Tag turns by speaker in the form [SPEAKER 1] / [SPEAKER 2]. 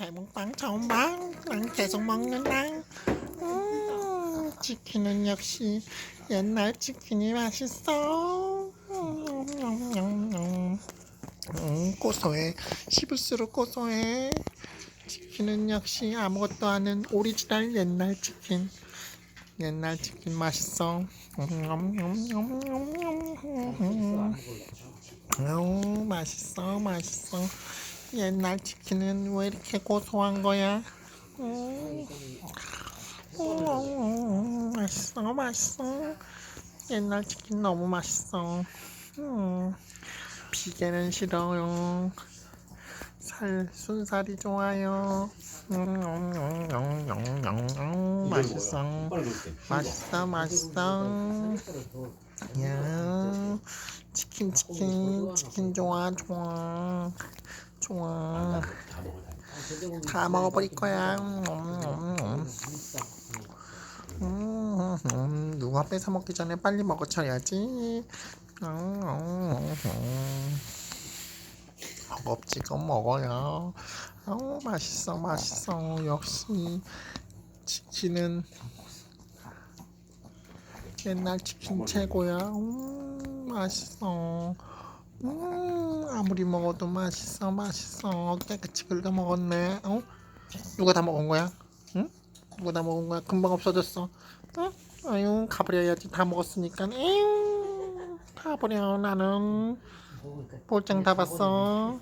[SPEAKER 1] 대문빵 처음 봐. 난 계속 먹는다. 음, 치킨은 역시 옛날 치킨이 맛있어. 음, 음, 음, 음. 음, 고소해. 씹을수록 고소해. 치킨은 역시 아무것도 아닌 오리지널 옛날 치킨. 옛날 치킨 맛있어. 음, 맛있어 맛있어 옛날 치킨은 왜 이렇게 고소한 거야? 음, 음, 맛있어 맛있어. 옛날 치킨 너무 맛있어. 음, 비계는 싫어요. 살 순살이 좋아요. 음, 음, 음, 음, 음, 음, 음, 맛있어. 맛있어 맛있어. 야. 치킨 치킨 치킨 좋아 좋아 좋아. 다 먹어버릴 거야. 음, 음, 음, 음, 누가 뺏어 먹기 전에 빨리 먹어쳐야지. 음, 음, 음. 허겁지겁 먹어요. 아우 맛있어 맛있어. 역시 치킨은 옛날 치킨 최고야. 음, 맛있어. 음, 아무리 먹어도 맛있어, 맛있어. 깨끗이 긁어 먹었네. 어? 누가 다 먹은 거야? 응? 누가 다 먹은 거야? 금방 없어졌어. 응? 아유, 가버려야지. 다 먹었으니까. 에휴, 가버려. 나는 볼장 다 봤어.